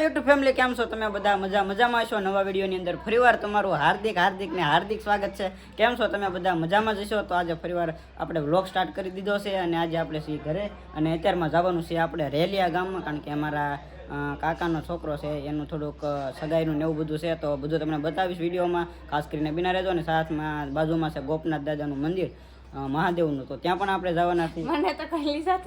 YouTube family કેમ છો? તમે બધા મજા, મજામાં છો નવા વિડીયોની અંદર ફરીવાર તમારું હાર્દિક હાર્દિક ને હાર્દિક સ્વાગત છે. કેમ છો? તમે બધા મજામાં જશો તો આજે ફરીવાર આપણે વ્લોગ સ્ટાર્ટ કરી દીધો છે અને આજે આપણે છીએ ઘરે અને અત્યારમાં જવાનું છે આપણે રેલિયા ગામમાં, કારણ કે અમારા કાકાનો છોકરો છે, એનું થોડુંક સગાઈનું ને એવું બધું છે. તો બધું તમને બતાવીશ વિડીયોમાં, ખાસ કરીને બિના રહેજો અને સાથમાં બાજુમાં છે ગોપનાથ દાદાનું મંદિર મહાદેવનું. તો ત્યાં પણ આપણે જવાના છીએ. મને તો કઈ લીધા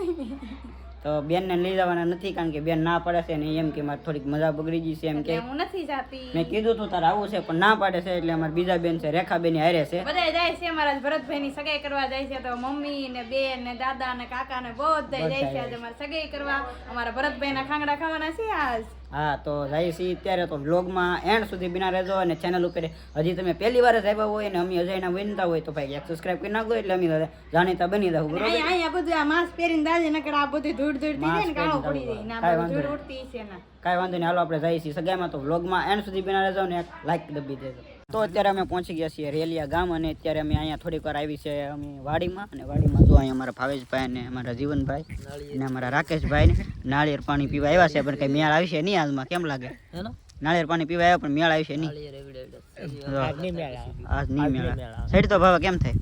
તો બેનને લઈ જવાના નથી કારણ કે બેન ના પાડે છે ને એમ કે મારે થોડીક મજા બગડી ગઈ છે એમ કે હું નથી જાતી. મેં કીધું તું તારે આવું છે પણ ના પાડે છે એટલે અમારા બીજા બેન છે રેખા બેન હારે છે. બધા જાય છે અમારા ભરતભાઈ ની સગાઈ કરવા જાય છે તો મમ્મી ને બેન ને દાદા ને કાકા ને બધા જાય છે આજે અમારે સગાઈ કરવા. અમારા ભરતભાઈ ના ખાંગડા ખાવાના છે આજ. હા તો જાય છે અત્યારે તો વ્લોગમાં એન્ડ સુધી બિના રહેજો અને ચેનલ ઉપર હજી તમે પહેલી વાર જ આવ્યા હોય અને અમે અજયના વિનતા હોય તો ભાઈ એક સબસ્ક્રાઇબ કરી નાખો એટલે અમે જાણીતા બની જાવ બરોબર? અહીંયા બધું આ માસ્ક પહેરીને દાજે નકર આ બધું ધૂળ ધૂળ થઈ જાય ને કાળો પડી જાય ના બધું ધૂળ ઉડતી છે ના. કાઈ વાંધો નહીં. હાલો આપણે જઈએ છીએ. સગાઈમાં તો વ્લોગમાં એન્ડ સુધી બિના રહેજો ને એક લાઈક દબી દેજો. તો અત્યારે અમે પહોંચી ગયા છીએ રેલિયા ગામ અને અત્યારે અમે અહીંયા થોડીક વાર આવી છે અમે વાડીમાં. અને વાડીમાં જો અહીંયા અમારા ભાવેશભાઈ અને અમારા જીવનભાઈ અને અમારા રાકેશભાઈ ને નાળિયેર પાણી પીવા આવ્યા છે પણ કઈ મેળ આવશે નહીં હાલમાં. કેમ લાગે? નાળિયેર પાણી પીવા આવ્યા પણ મેળ આવશે નહીં. આજ નહીં મેળ આવે. સાઈડ તો ભાવ કેમ થાય?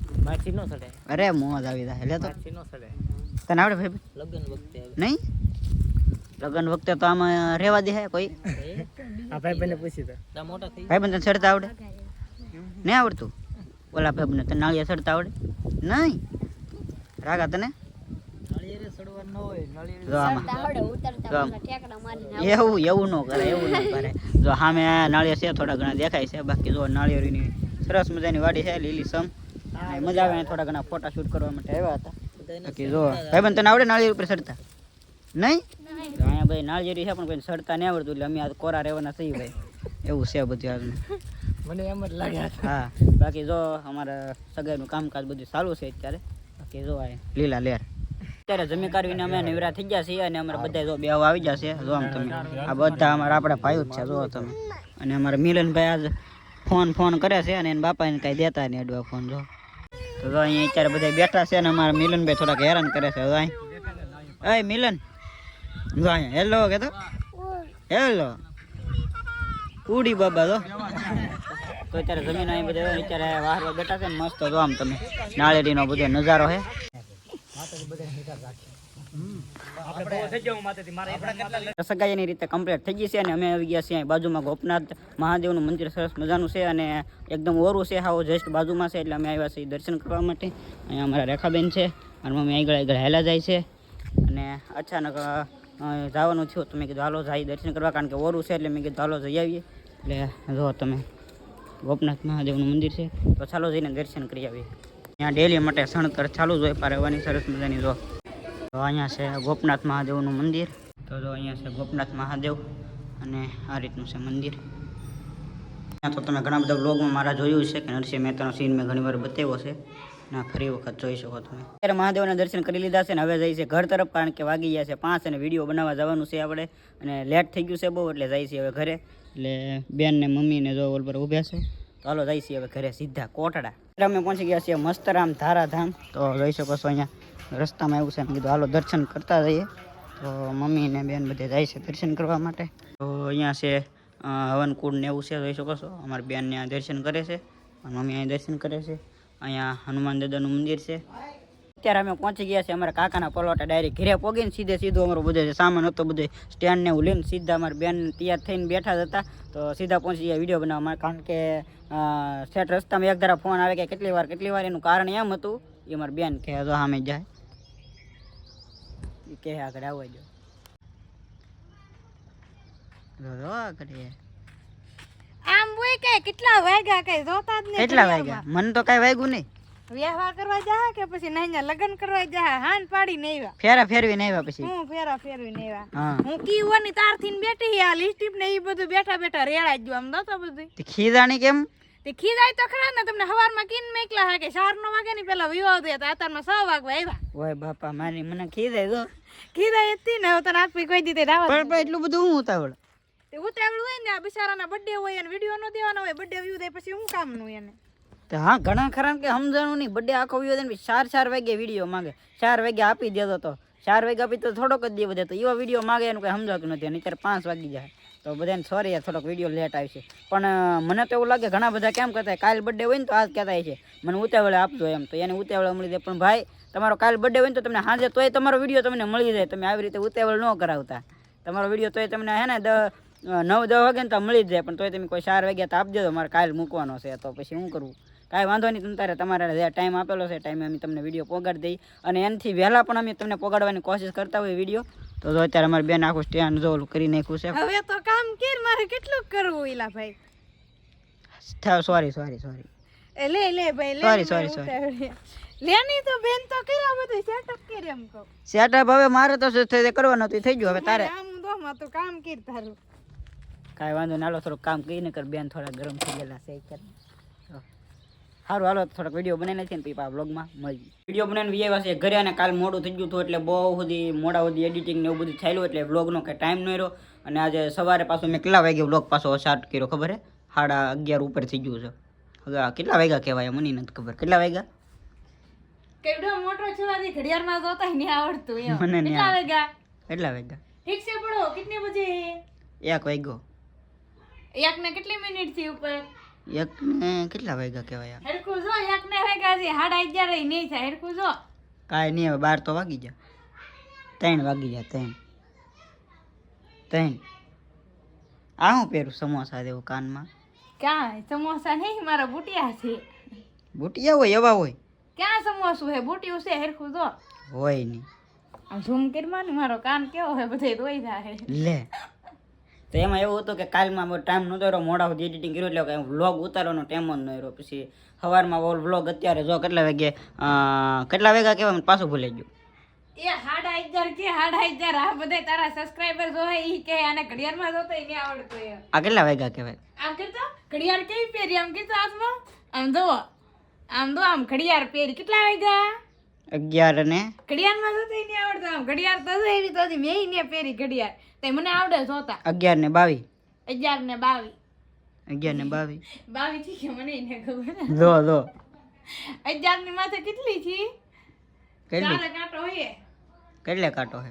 અરે મોજ આવી જાય. લે તો. તને આવડે ભાઈ? નહીં? લગ્ન વખતે તો આમાં રહેવા દે કોઈ. ભાઈ બંધ ચડતા આવડે. નહીં આવડતું? ઓલા ભાઈ તને નાળિયા ચડતા આવડે. નહીં. રાગા તને. એવું એવું ન કરે એવું ન કરે. જો સામે નાળિયા છે થોડા ઘણા દેખાય છે. બાકી જો નાળિયેરની સરસ મજાની વાડી છે લીલી સમ. મજા આવે થોડા ઘણા ફોટા શૂટ કરવા માટે આવ્યા હતા. બાકી જો ભાઈ બન તને આવડે નાળિયેર ઉપર ચડતા નહીં? અહીંયા ભાઈ નાળિયેરી છે પણ કોઈ ચડતા નહીં આવડતું એટલે અમે આ કોરા રહેવાના થઈ ભાઈ. એવું છે બધું આજનું મને એમ જ લાગ્યા હા. બાકી જો અમારા સગાઈનું કામકાજ બધું ચાલુ છે અત્યારે. બાકી જો આ લીલા લેર. અત્યારે જમી કાઢવીને અમે નિવરા થઈ ગયા છીએ અને અમારે બધા જો બેહવા આવી ગયા છે. જો આમ તમે આ બધા અમારા આપણા ભાઈઓ જ છે જો તમે. અને અમારા મિલનભાઈ આજ ફોન ફોન કરે છે અને એના બાપાને કાંઈ દેતા નહીં અડવા ફોન જો. તો જો અહીંયા અત્યારે બધા બેઠા છે અને અમારા મિલનભાઈ થોડાક હેરાન કરે છે જો અહીં. એ મિલન જો અહીંયા હેલો કહેતો હેલો. ઉડી બાબા જો. તો અત્યારે જમીન અહીં બધે અત્યારે વાહરવા બેઠા છે ને મસ્ત જો આમ તમે? નાળિયેરીનો બધો નજારો છે સગાઈની રીતે કમ્પ્લીટ થઈ ગઈ છે અને અમે આવી ગયા છીએ બાજુમાં ગોપનાથ મહાદેવનું મંદિર સરસ મજાનું છે અને એકદમ ઓરું છે હાવ જસ્ટ બાજુમાં છે એટલે અમે આવ્યા છીએ દર્શન કરવા માટે. અહીંયા અમારા રેખાબેન છે અને મમ્મી આગળ આગળ હેલા જાય છે. અને અચાનક જવાનું થયું તો મેં કીધું, હાલો જાય દર્શન કરવા. કારણ કે ઓરું છે એટલે મેં કીધું, હાલો, જઈ આવીએ. એટલે જો તમે ગોપનાથ મહાદેવનું મંદિર છે. તો ચાલો જઈને દર્શન કરી આવીએ. ત્યાં ડેલી માટે સણતર ચાલુ જ હોય પાર રહેવાની સરસ મજાની જો તો અહીંયા છે ગોપનાથ મહાદેવનું મંદિર. તો જો અહીંયા છે ગોપનાથ મહાદેવ અને આ રીતનું છે મંદિર. ત્યાં તો તમે ઘણા બધા બ્લોગમાં મારા જોયું છે કે નરસિંહ મહેતાનો સીન મેં ઘણી વાર બતાવ્યો છે. ના ફરી વખત જોઈ શકો તમે. અત્યારે મહાદેવના દર્શન કરી લીધા છે ને હવે જાય છે ઘર તરફ કારણ કે વાગી ગયા છે પાંચ અને વીડિયો બનાવવા જવાનું છે આપણે. અને લેટ થઈ ગયું છે બહુ એટલે જાય છે હવે ઘરે. એટલે બેન ને મમ્મી ને જો ઓલ પર ઊભ્યા છે. તો હાલો જાય છીએ હવે ઘરે સીધા કોટડા. અમે પહોંચી ગયા છીએ મસ્તરામ ધારાધામ. તો જોઈ શકો છો અહીંયા રસ્તામાં એવું છે મેં કીધું હાલો દર્શન કરતા જઈએ. તો મમ્મી ને બેન બધે જાય છે દર્શન કરવા માટે. તો અહીંયા છે હવનકુંડ ને એવું છે જોઈ શકો છો. અમારી બેન ત્યાં દર્શન કરે છે. મમ્મી અહીં દર્શન કરે છે. અહીંયા હનુમાન દાદાનું મંદિર છે. અત્યારે અમે પહોંચી ગયા છે અમારા કાકાના પલોટા ડાયરેક્ટ ઘરે પોગીને સીધે સીધો અમારો બધો સામાન હતો બધો સ્ટેન્ડ ને લઈને સીધા અમારા બેન તૈયાર થઈને બેઠા જ હતા. તો સીધા પહોંચી ગયા વીડિયો બનાવવા કારણ કે સેટ રસ્તામાં એક ધારા ફોન આવે કે કેટલી વાર કેટલી વાર એનું કારણ એમ હતું એ અમારી બેન કહે જો સામે જાય. ઈ કે આગળ આવવા જો આગળ એ. આમ હોય કે કેટલા વાગ્યા કઈ જોતા જ નહીં કેટલા વાગ્યા? મને તો કઈ વાગ્યું નહીં. વ્યવહાર કરવા જા કે પછી નહીં લગ્ન કરવા જા હાન પાડી ને આવ્યા. ફેરા ફેરવીને આવ્યા પછી? હું ફેરા ફેરવી ને આવ્યા. હું. હું કીવાની તારથી બેઠી આ લિસ્ટીપ ને એ બધું બેઠા બેઠા રેડા જ આમ નતો બધું ખીજાણી કેમ? તે ખીજાય તો ખરા ને તમને હવારમાં કીન મેકલા હા કે ચાર નો વાગે ની પેલા વિવાહ દે તો અત્યારમાં છ વાગવા આવ્યા. ઓય બાપા મારી મને ખીજાય તો. ખીજાય હતી ને તને આખી કોઈ દીધે પણ પણ એટલું બધું હું ઉતાવળ? તે ઉતાવળ હોય ને, આ બિચારાના બર્થડે હોય અને વીડિયો નો દેવાનો હોય બર્થડે વ્યૂ દે પછી હું કામનું એને? તો હા, ઘણા ખરા કે સમજાણું નહીં. બર્થડે આખો વ્યૂ દે ચાર ચાર વાગે વીડિયો માંગે. ચાર વાગે આપી દેતો તો. ચાર વાગે આપી તો થોડોક જ દે તો. એવા વીડિયો માંગે એનું કઈ સમજાતું નથી. અને પાંચ વાગી જાય. તો બધાને સોરી થોડોક વીડિયો લેટ આવશે પણ મને તો એવું લાગે ઘણા બધા કેમ કહેતા કાલ બર્થડે હોય ને તો આજ કહેતા છે. મને ઉતાવળે આપજો એમ. તો એને ઉતાવળે મળી જાય. પણ ભાઈ, તમારો કાલ બર્થડે હોય ને તો તમને હાજર, તોય તમારો વીડિયો તમને મળી જાય. તમે આવી રીતે ઉતાવળ ન કરાવતા. તમારો વીડિયો તોય તમને હે ને, દ નવ દસ વાગે ને તો મળી જ જાય પણ તોય તમે કોઈ ચાર વાગ્યા તો આપજો મારે કાલ મૂકવાનો છે તો પછી શું કરવું કાંઈ વાંધો નહીં તમે તારે તમારે જે ટાઈમ આપેલો છે ટાઈમે અમે તમને વીડિયો પોગાડી દઈ અને એનાથી વહેલા પણ અમે તમને પોગાડવાની કોશિશ કરતા હોય વીડિયો. તો જો અત્યારે અમારે બેન આખું સ્ટેન્ડ જો કરી નાખ્યું છે. હવે તો કામ કેર મારે કેટલું કરવું ઈલા ભાઈ સોરી સોરી સોરી. એ લે લે ભાઈ લે સોરી સોરી સોરી. લેની તો બેન તો કર્યા બધું સેટઅપ કરી એમ કહું. સેટઅપ હવે મારે તો કરવાનું હતું? થઈ ગયું હવે તારે? આમ તો કામ કીર તારું. કાંઈ વાંધો ના હાલો થોડુંક કામ કરીને કર બેન થોડા ગરમ થઈ ગયેલા છે અત્યારે. સારું હાલો થોડોક વીડિયો બનાવી છે ને પીપા બ્લોગમાં મળી વીડિયો બનાવીને વિયાવ્યા છે ઘરે અને કાલ મોડું થઈ ગયું હતું એટલે બહુ સુધી મોડા સુધી એડિટિંગ ને એવું બધું થયેલું એટલે બ્લોગનો કંઈ ટાઈમ નહીં રહ્યો અને આજે સવારે પાછું મેં કેટલા વાગે બ્લોગ પાછો સ્ટાર્ટ કર્યો ખબર હે? સાડા અગિયાર ઉપર થઈ ગયું છે. હવે કેટલા વાગ્યા કહેવાય મને નથી ખબર. કેટલા વાગ્યા? કેવડો મોટો છવાથી ઘડિયાળમાં જોતા નહીં આવડતું મને કેટલા વાગ્યા? કેટલા વાગ્યા? ઠીક છે પડો કિતને બજે? એક વાગ્યો. એક ને કેટલી મિનિટથી ઉપર? એક ને કેટલા વાગ્યા કહેવાય આ? હરકું જો એક ને વાગ્યા છે. સાડા અગિયાર ય નહીં થાય. હરકું જો. કાંઈ નહીં હવે બાર તો વાગી જાય ત્રણ વાગી જાય ત્રણ. ત્રણ. આ હું પહેરું સમોસા જેવું કાનમાં? ક્યાં? સમોસા નહીં મારા બુટિયા છે. બુટિયા હોય એવા હોય. ક્યાં સમોસું હે બુટિયું છે હરખું જો. હોય નહીં. આમ ઝૂમ કરીમાં ને મારો કાન કેવો હે બધે રોઈ જાય લે. તો એમાં એવું હતું કે કાલમાં ટાઈમ નહોતો રહ્યો મોડા સુધી એડિટિંગ કર્યું એટલે કાંઈ વ્લોગ ઉતારવાનો ટાઈમ જ ન રહ્યો. પછી સવારમાં વ્લોગ અત્યારે જો કેટલા વાગે કેટલા વાગ્યા કહેવાય મને પાછું ભૂલાઈ ગયું. એ હાડા હજાર કે હાડા હજાર આ બધા તારા સબસ્ક્રાઇબર જો હે ઈ કે આને ઘડિયાળમાં જોતો આવડતું એમ આ કેટલા વાગ્યા કહેવાય? આમ કરતો ઘડિયાળ કેવી પહેરી? આમ કરતો હાથમાં? આમ જો આમ જો આમ ઘડિયાળ પહેરી. કેટલા વાગ્યા? અગિયાર અને ઘડિયાળમાં તો નહીં આવડતા ઘડિયાળ તો એવી તો મેં નહીં પહેરી ઘડિયાળ. તે મને આવડે જોતા. અગિયાર ને બાવીસ અગિયાર ને બાવીસ અગિયાર ને બાવીસ બાવીસથી કે મને એને ખબર. જો જો. અગિયારની માથે કેટલી છે? કેટલી? કાંટો હોય. કેટલે કાંટો હે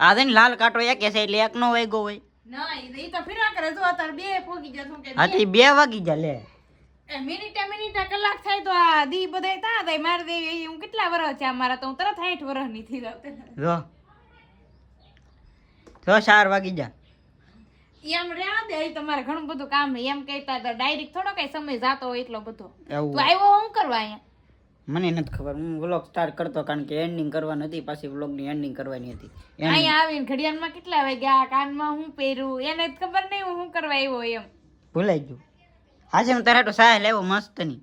આ છે લાલ કાંટો એક છે એટલે એક નો વાગ્યો હોય. ના એ તો ફિરા કરે. જો અત્યારે બે પોગી જતું કે હાથી બે? વાગી જા લે. મિનિટે મિનિટે કલાક થાય તો આ દી બધાય તા દે માર દેવી હું કેટલા વર્ષ છે મારા તો હું તરત 60 વર્ષની થઈ જાવ જો. જો વાગી જા એમ રહ્યા દે તમારે ઘણું બધું કામ એમ કહેતા તો ડાયરેક્ટ થોડો કઈ સમય જાતો હોય એટલો બધો. તું આવ્યો હું કરવા અહીંયા? મને નથી ખબર હું વ્લોગ સ્ટાર્ટ કરતો કારણ કે એન્ડિંગ કરવાની હતી પાછી વ્લોગની એન્ડિંગ કરવાની હતી. અહીંયા આવીને ઘડિયાળમાં કેટલા વાગ્યા કાનમાં હું પહેરું એને જ ખબર નહીં હું શું કરવા આવ્યો એમ. ભૂલાઈ ગયું. આજે હું તારા તો સાય લેવો મસ્તની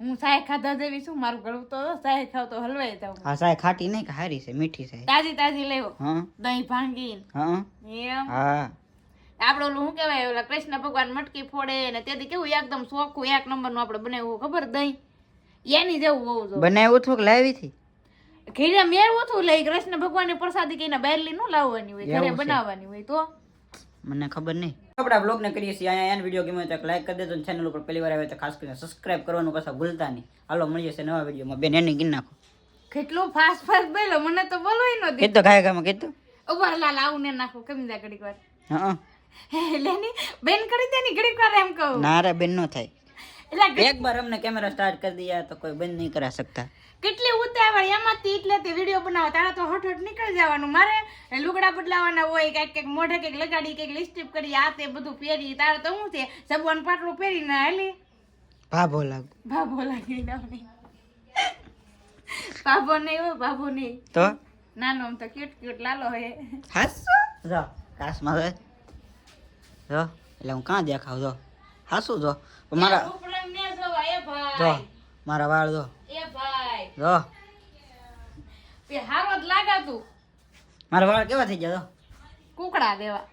હું સાય ખાધા જેવી છું મારું ગળું તો સાય ખાવ તો હલવાઈ જાવ હા સાય ખાટી નહીં કે હારી છે મીઠી છે. તાજી તાજી લેવો હા. દહીં ભાંગી હા. એમ. હા. આપણે ઓલું શું કહેવાય ઓલા કૃષ્ણ ભગવાન મટકી ફોડે ને તેથી કેવું એકદમ ચોખ્ખું એક નંબરનું આપણે બનાવ્યું ખબર? દહીં. એની જેવું હોવું જોઈએ. બનાવ્યું હતું કે લાવી હતી? ઘીરે મેળવું હતું લઈ કૃષ્ણ ભગવાનની પ્રસાદી કહીને બહારલી ન લાવવાની હોય ઘરે બનાવવાની હોય તો. મને ખબર નહીં. આપણા બ્લોગને કરીએ છીએ. અહીંયા એન વીડિયો ગમે તો એક લાઈક કરી દેજો અને ચેનલ ઉપર પહેલી વાર આવે તો ખાસ કરીને સબસ્ક્રાઇબ કરવાનું કશા ભૂલતા નહીં. હાલો મળીએ છીએ નવા વિડીયોમાં બેન એને ગીર નાખો. કેટલું ફાસ્ટ ફાસ્ટ બોલો મને તો બોલવાય ન દે. કીધું ખાય ખામાં કીધું? ઊભા લાલ આવું ને નાખો. કેમ જાય ઘડીક વાર? હા. હે, લેની બેન કરી દે ની ઘડીક વાર એમ કહું. ના રે બેન નો થાય. એટલે એક બાર અમને કેમેરા સ્ટાર્ટ કરી દીયા તો કોઈ બંધ નહીં કરા શકતા. કેટલી ઉતાવળ એમાંથી એટલે તે વીડિયો બનાવો. તારા તો હઠ હઠ નીકળી જવાનું. મારે લુગડા બદલાવાના હોય કંઈક કંઈક મોઢે કંઈક લગાડી કંઈક લિપસ્ટિક કરી આ તે બધું પહેરી. તારે તો શું છે? સબવાનું પાટલું પહેરીને હાલી? ભાભો લાગ. ભાભો લાગી લાવની ભાભો નહીં હોય ભાભો નહીં. તો? નાનો આમ તો ક્યુટ ક્યુટ લાલો હે. હાસો? જો કાશમાં જો જો એટલે હું કાં દેખાવ જો. હાસું જો. મારા જો મારા વાળ જો. જો તે હારો જ લાગાતું મારા વાળ કેવા થઈ ગયા જો કુકડા દેવા.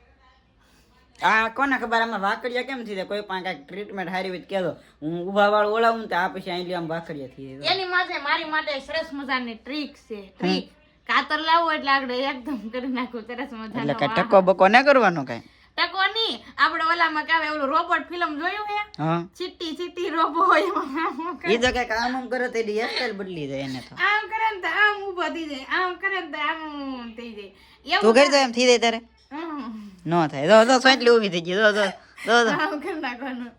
આ કોને ખબર આમાં વાકડિયા કેમ થઈ જાય કોઈ પણ કાંઈક ટ્રીટમેન્ટ સારી હોય હું ઊભા વાળ ઓળાવું તો આ પછી અહીં આમ વાકડિયા થઈ જાય. એની માથે મારી માટે સરસ મજાની ટ્રીક છે. ટ્રીક કાતર લાવો એટલે આગળ એકદમ કરી નાખું સરસ એટલે મજાનો ટકો બકો ન કરવાનો કઈ? ટકો ની આપણે ઓલામાં કાવે ઓલું રોબોટ ફિલ્મ જોયું હે? હા. ચીટી ચીટી રોબો હોય એમાં આમ એ તો કંઈક આમ આમ કરે તો એની હેરસ્ટાઈલ બદલી જાય એને તો. આમ કરે ને તો આમ ઊભો થઈ જાય આમ કરે ને તો આમ થઈ જાય. તું કરી દે એમ થઈ જાય તારે. ન થાય. દો દો સોટલી ઊભી થઈ ગઈ. દો દો દો દો. આમ કરી નાખવાનું.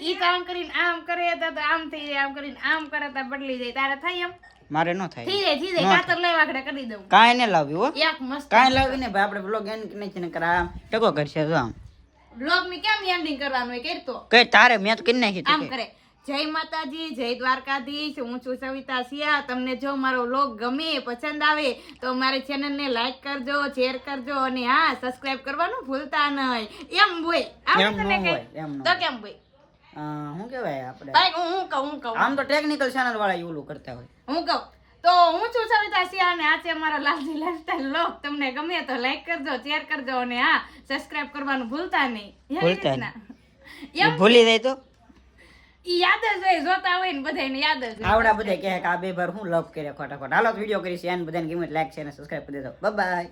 ઈ તો આમ કરીને આમ કરે તો તો આમ થઈ જાય આમ કરીને આમ કરે તો બદલી જાય. તારે થાય એમ? મારે ન થાય. થઈ જાય થઈ જાય. કાતર લઈ વાકડે કરી દઉં. કાંઈ ને લાવ્યું હો. એક મસ્ત કાંઈ લાવીને ભાઈ આપણે બ્લોગ એન્ડ નહીં ને કરા ટકો કરશે તો આમ. બ્લોગની કેમ એન્ડિંગ કરવાનું હોય કરતો કે તારે મેં તો કરી નાખી આમ કરે. જય માતાજી જય દ્વારકાધીશ હું છું સવિતા સિયા. તમને જો મારો વ્લોગ ગમે પસંદ આવે તો મારી ચેનલ ને લાઈક કરજો શેર કરજો અને હા સબસ્ક્રાઇબ કરવાનું ભૂલતા નહીં એમ બોય આમ તને કઈ? તો કેમ બોય હું શું કહેવાય આપણે? હું હું કહું હું કહું? આમ તો ટેકનિકલ ચેનલ વાળા એવું કરતા હોય. હું કહું? તો હું છું સવિતા સિયા અને આ છે અમારો લાલજી લાઈફસ્ટાઈલ લોક તમને ગમે તો લાઈક કરજો શેર કરજો અને હા સબસ્ક્રાઇબ કરવાનું ભૂલતા નહીં. ભૂલતા નહીં. ભૂલી જાય તો? ઈ યાદ જ હોય જોતા હોય ને બધાને યાદ જ આવડા બધા કહે કે આ બે બાર હું લવ કરે ખોટા ખોટા. હાલો વીડિયો કરીશ એને બધાને ગમે લાઈક છે અને સબસ્ક્રાઇબ કરી દેજો. બાય